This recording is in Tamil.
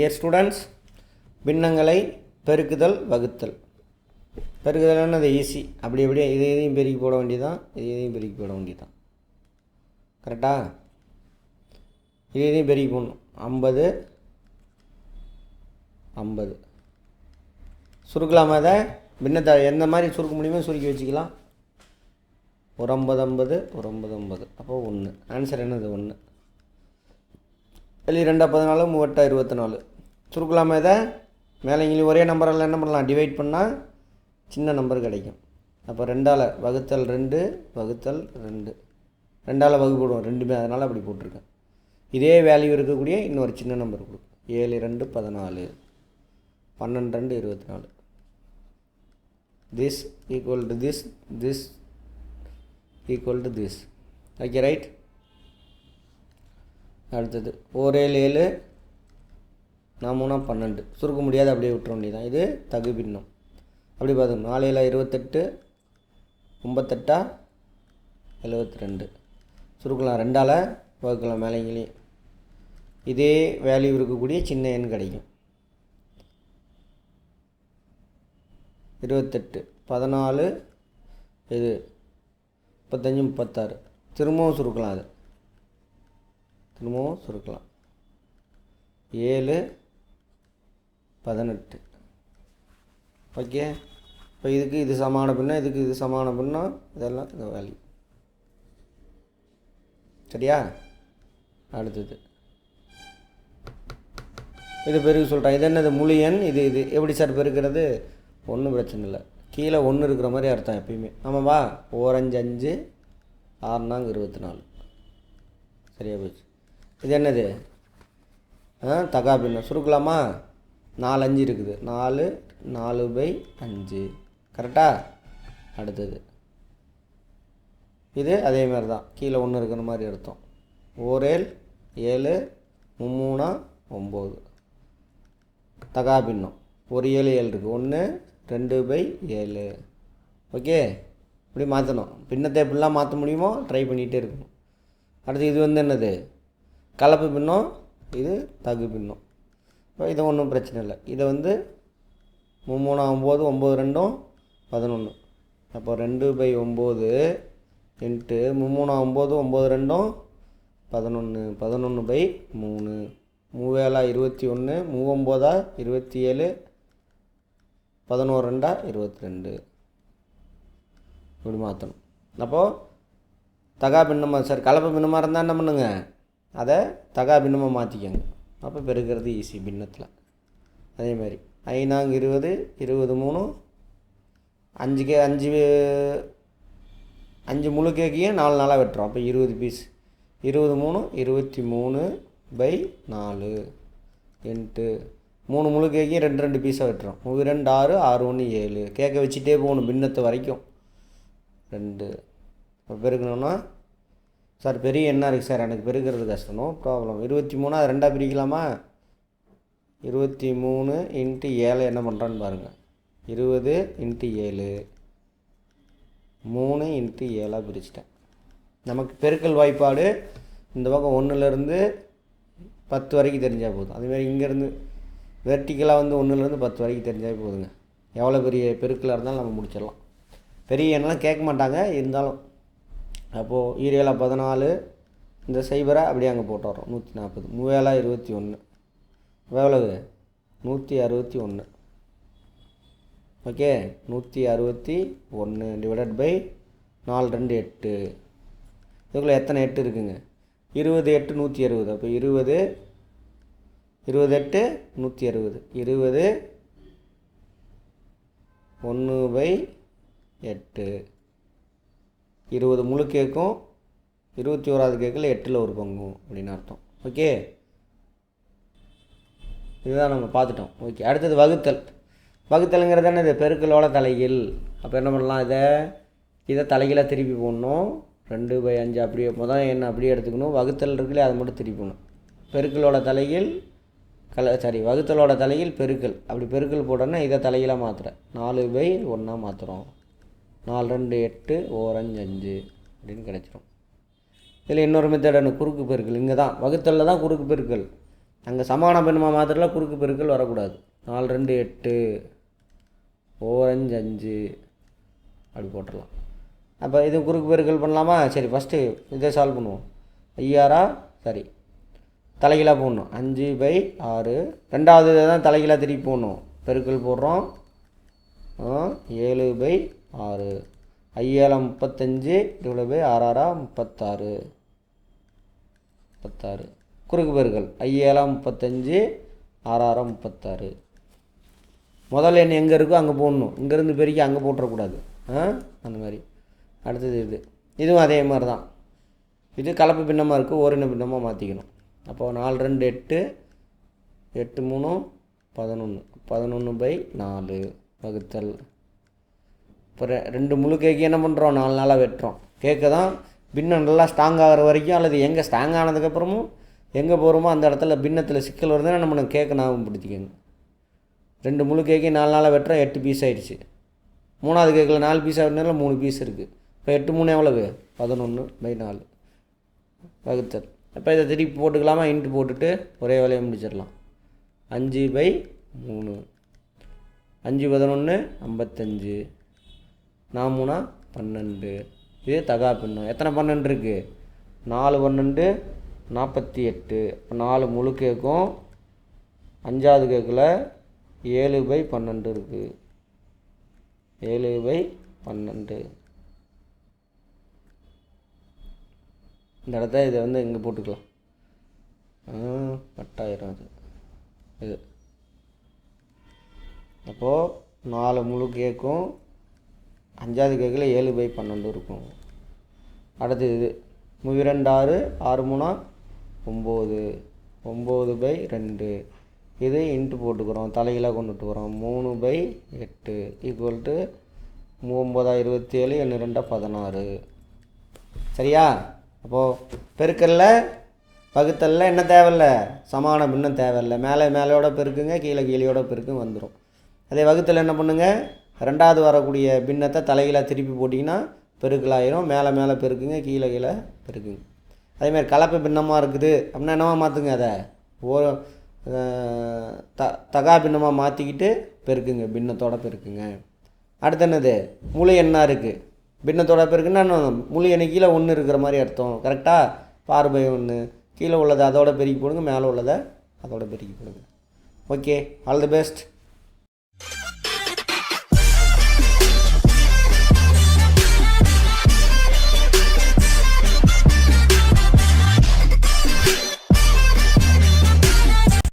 டியர் ஸ்டூடெண்ட்ஸ் பின்னங்களை பெருக்குதல் வகுத்தல். பெருக்குதல்னு அது ஈஸி அப்படி அப்படியே இது இதையும் பெருக்கி போட வேண்டியதான் இது இதையும் பெருக்கி போட வேண்டியதான் கரெக்டாக இது இதையும் பெருக்கி போடணும். ஐம்பது ஐம்பது. சுருக்கலாமா அதை பின்னத்தை எந்த மாதிரி சுருக்க முடியுமோ சுருக்கி வச்சுக்கலாம். ஒரு ஐம்பது ஐம்பது ஒரு ஐம்பது ஐம்பது. அப்போ ஒன்று ஆன்சர் என்னது? ஒன்று வெளியே ரெண்டா பதினாலு மூவட்டா இருபத்தி நாலு. சுருக்கலாமா இதை. மேலே ஒரே நம்பரெல்லாம் என்ன பண்ணலாம்? டிவைட் பண்ணால் சின்ன நம்பர் கிடைக்கும். அப்போ ரெண்டால் வகுத்தல் ரெண்டு வகுத்தல் ரெண்டு. ரெண்டால் வகுப்பிடுவோம் ரெண்டுமே அதனால் அப்படி போட்டிருக்கேன். இதே வேல்யூ இருக்கக்கூடிய இன்னொரு சின்ன நம்பர் கொடுக்கும். ஏழு ரெண்டு பதினாலு. பன்னெண்டு ரெண்டு இருபத்தி நாலு. This equal to this this equal to this okay right அடுத்தது. ஓரேழு ஏழு நான் மூணா பன்னெண்டு. சுருக்க முடியாது அப்படியே விட்டுற வேண்டியதான் இது தகு பின்னம். அப்படி பார்த்துக்கணும். நாலு இருபத்தெட்டு ஐம்பத்தெட்டா எழுபத்தி ரெண்டு சுருக்கலாம். ரெண்டால் வகுக்கலாம். மேலேங்களையும் இதே வேல்யூ இருக்கக்கூடிய சின்ன எண் கிடைக்கும். இருபத்தெட்டு பதினாலு இது முப்பத்தஞ்சு முப்பத்தாறு. திரும்பவும் சுருக்கலாம் அது. திரும்பவும் சுருக்கலாம். ஏழு பதினெட்டு. ஓகே இப்போ இதுக்கு இது சமான பின்னா இதுக்கு இது சமான பின்னா இதெல்லாம் இந்த வேல்யூ சரியா? அடுத்தது. இது பெருக சொல்கிறேன் இது என்னது? முழு எண். இது இது. எப்படி சார் பெருக்கிறது? ஒன்றும் பிரச்சனை இல்லை. கீழே ஒன்று இருக்கிற மாதிரி அர்த்தம் எப்பயுமே. ஆமாவா ஓரஞ்சு அஞ்சு ஆறுனாங்க இருபத்தி நாலு சரியா போச்சு. இது என்னது? ஆ தகா பின்னம் சுருக்கலாமா? நாலு அஞ்சு இருக்குது. நாலு நாலு பை அஞ்சு. கரெக்டா? அடுத்தது. இது அதே மாதிரி தான் கீழே ஒன்று இருக்கிற மாதிரி அர்த்தம் ஓரேல் ஏழு மும்மூணா ஒம்பது. தகா பின்னம். ஒரு ஏழு ஏழு இருக்குது ஒன்று ரெண்டு பை ஏழு. ஓகே? இப்படி மாற்றணும் பின்னத்தை எப்படிலாம் மாற்ற முடியுமோ ட்ரை பண்ணிகிட்டே இருக்கணும். அடுத்து இது வந்து என்னது? கலப்பு பின்னம். இது தகு பின்னம். இது ஒன்றும் பிரச்சனை இல்லை. இதை வந்து மூணு ஒம்பது ஒம்பது ரெண்டும் பதினொன்று அப்போ ரெண்டு பை ஒம்பது இன்ட்டு மூணு ஒம்பது ஒம்பது ரெண்டும் பதினொன்று பதினொன்று பை மூணு. மூவேலா இருபத்தி ஒன்று மூவொம்போதா இருபத்தி ஏழு பதினோரு ரெண்டா இருபத்தி ரெண்டு இப்படி மாற்றணும். அப்போது தகா பின்னமாக சார் கலப்பு பின்னமாக இருந்தால் என்ன பண்ணுங்க? அதை தகா பின்னமாக மாற்றிக்கோங்க அப்போ பெருக்கிறது ஈஸி பின்னத்தில். அதே மாதிரி. ஐநாங்க இருபது இருபது மூணு. அஞ்சு கே அஞ்சு அஞ்சு முழு கேக்கையும் நாலு நாளாக வெட்டுறோம்? அப்போ இருபது பீஸ் இருபது மூணு இருபத்தி மூணு பை நாலு. எட்டு மூணு முழு கேக்கையும் ரெண்டு ரெண்டு பீஸாக வெட்டுறோம். ரெண்டு ஆறு ஆறு ஒன்று ஏழு. கேக்கை வச்சுட்டே போகணும் பின்னத்தை வரைக்கும். ரெண்டு. இப்போ பெருக்கணும்னா சார் பெரிய என்ன இருக்குது சார்? எனக்கு பெருக்கிறது கஷ்டம். நோ ப்ராப்ளம் இருபத்தி மூணு அது ரெண்டாக பிரிக்கலாமா? இருபத்தி மூணு இன்ட்டு ஏழு என்ன பண்ணுறான்னு பாருங்கள் இருபது இன்ட்டு ஏழு. மூணு இன்ட்டு ஏழாக பிரிச்சிட்டேன். நமக்கு பெருக்கல் வாய்ப்பாடு இந்த பக்கம் ஒன்றுலேருந்து பத்து வரைக்கும் தெரிஞ்சால் போதும். அதுமாரி இங்கேருந்து வெர்டிக்கலாக வந்து ஒன்றுலேருந்து பத்து வரைக்கும் தெரிஞ்சால் போதுங்க. எவ்வளோ பெரிய பெருக்கலாக இருந்தாலும் நம்ம முடிச்சிடலாம். பெரிய எண்ணெலாம் கேட்க மாட்டாங்க. இருந்தாலும் அப்போது ஈரேழா பதினாலு இந்த சைபரை அப்படியே அங்கே போட்டுறோம் நூற்றி நாற்பது மூவேலா இருபத்தி ஒன்று எவ்வளவு? நூற்றி அறுபத்தி ஒன்று ஓகே? நூற்றி அறுபத்தி ஒன்று டிவைடட் பை நாலு ரெண்டு எட்டு. இதுக்குள்ளே எத்தனை எட்டு இருக்குங்க? இருபது எட்டு நூற்றி அறுபது. அப்போ இருபது இருபது எட்டு நூற்றி அறுபது. இருபது ஒன்று பை எட்டு. இருபது முழு கேக்கும் இருபத்தி ஓராவது கேக்கில் எட்டில் ஒரு பங்கும் அப்படின்னு அர்த்தம். ஓகே? இதுதான் நம்ம பார்த்துட்டோம். ஓகே அடுத்தது வகுத்தல். வகுத்தலுங்கிறது என்னது பெருக்களோட தலைகீழ். அப்போ என்ன பண்ணலாம் இதை? இதை தலைகீழாக திருப்பி போடணும். ரெண்டு பை அஞ்சு அப்படியே முதல் என்ன? அப்படியே எடுத்துக்கணும். வகுத்தல் இருக்குல்லையே அதை மட்டும் திருப்பி போடணும். பெருக்களோட தலைகீழ் கல சாரி வகுத்தலோட தலையில் பெருக்கல். அப்படி பெருக்கல் போட்டோன்னா இதை தலையில் மாற்றுறேன் நாலு பை ஒன்றா மாற்றுறோம் நாலு ரெண்டு எட்டு ஓரஞ்சு அஞ்சு அப்படின்னு கிடச்சிரும். இதில் இன்னொரு மெத்தட் குறுக்கு பெருக்கல். இங்கே தான் வகுத்தலில் தான் குறுக்கு பெருக்கல். அங்கே சமான பெண்மா மாத்திரலாம் குறுக்கு பெருக்கல் வரக்கூடாது. நாலு ரெண்டு எட்டு ஓரஞ்சு அஞ்சு அப்படி போட்டுடலாம். அப்போ இது குறுக்கு பெருக்கல் பண்ணலாமா? சரி ஃபஸ்ட்டு இதை சால்வ் பண்ணுவோம். ஐயாரா? சரி. தலைகீழாக போடணும். அஞ்சு பை ஆறு. ரெண்டாவது இதை தான் தலைகீழாக திருப்பி போடணும். பெருக்கல் போடுறோம். ஏழு பை ஆறு. ஐயாயிரம் முப்பத்தஞ்சு இவ்வளோ பை ஆறாரா முப்பத்தாறு? முப்பத்தாறு. குறுக்கு பெருக்கல் ஐயாயிரம் முப்பத்தஞ்சு ஆறாயிரம் முப்பத்தாறு. முதல் எண் எங்கே இருக்கோ அங்கே போடணும். இங்கேருந்து பெருக்கி அங்கே போட்டுறக்கூடாது. ஆ? அந்த மாதிரி. அடுத்தது இது. இதுவும் அதே மாதிரி தான் இது கலப்பு பின்னமாக இருக்குது ஓரின பின்னமாக மாற்றிக்கணும் அப்போது நாலு ரெண்டு எட்டு. எட்டு மூணு பதினொன்று பதினொன்று பை நாலு. வகுத்தல். இப்போ ரெண்டு முழு கேக்கு என்ன பண்ணுறோம் நாலு நாளாக வெட்டுறோம். கேக்கு தான் பின்னம் நல்லா ஸ்ட்ராங் ஆகிற வரைக்கும் அல்லது எங்கே ஸ்ட்ராங் ஆனதுக்கப்புறமும் எங்கே போகிறோமோ அந்த இடத்துல பின்னத்தில் சிக்கல் வருதுன்னா நம்ம கேக்கை பிடிச்சிக்கோங்க. ரெண்டு முழு கேக்கையும் நாலு நாளாக வெட்டுறோம் எட்டு பீஸ் ஆகிடுச்சு மூணாவது கேக்கில் நாலு பீஸ் ஆகினால மூணு பீஸ் இருக்குது இப்போ எட்டு மூணு எவ்வளவு? பதினொன்று பை நாலு. வகுத்தல். இப்போ இதை திருப்பி போட்டுக்கலாமா? இன்ட்டு போட்டுட்டு ஒரே வேலையை முடிச்சிடலாம். அஞ்சு பை மூணு. அஞ்சு பதினொன்று ஐம்பத்தஞ்சு. நான் மூணா பன்னெண்டு. இது தகா பின்னம். எத்தனை பன்னெண்டு இருக்குது நாலு பன்னெண்டு நாற்பத்தி எட்டு. இப்போ நாலு முழு கேக்கும். அஞ்சாவது கேக்கில் ஏழு பை பன்னெண்டு இருக்குது ஏழு பை பன்னெண்டு. இந்த இடத்த இதை வந்து இங்கே போட்டுக்கலாம். பட்டாயிரம் அது. இது. அப்போது நாலு முழு கேக்கும். அஞ்சாவது கேக்கில் ஏழு பை பன்னெண்டு இருக்கும். அடுத்தது இது. இரண்டு ஆறு ஆறு மூணா ஒம்பது. ஒம்பது பை ரெண்டு. இது இன்ட்டு போட்டுக்கிறோம். தலைகீழாக கொண்டுட்டு வரோம் மூணு பை எட்டு ஈக்குவல் டு ஒம்பதா இருபத்தி ஏழு எண்ணு ரெண்டா பதினாறு. சரியா? அப்போது பெருக்கல்ல பகுத்தல்ல என்ன தேவையில்ல? சமான பின்னம் தேவையில்ல. மேலே மேலையோட பெருக்குங்க கீழே கீழையோட பெருக்கும் வந்துடும் அதே வகுத்தில் என்ன பண்ணுங்கள் ரெண்டாவது வரக்கூடிய பின்னத்தை தலைகீழாக திருப்பி போட்டிங்கன்னா பெருக்கலாயிரும். மேலே மேலே பெருக்குங்க கீழே கீழே பெருக்குங்க. அதேமாதிரி கலப்பு பின்னமாக இருக்குது அப்படின்னா என்னவா மாற்றுங்க அதை? ஓ த தகா பின்னமாக மாற்றிக்கிட்டு பெருக்குங்க. பின்னத்தோட பெருக்குங்க. அடுத்து என்னது? முழு எண்ணாக இருக்குது பின்னத்தோட பெருக்குன்னா இன்னும் முழு எண்ணெய் கீழே ஒன்று இருக்கிற மாதிரி அர்த்தம். கரெக்டாக பார்வை ஒன்று கீழே உள்ளதை அதோட பெருக்கி போடுங்க மேலே உள்ளதை அதோட பெருக்கி போடுங்க. Okay all the best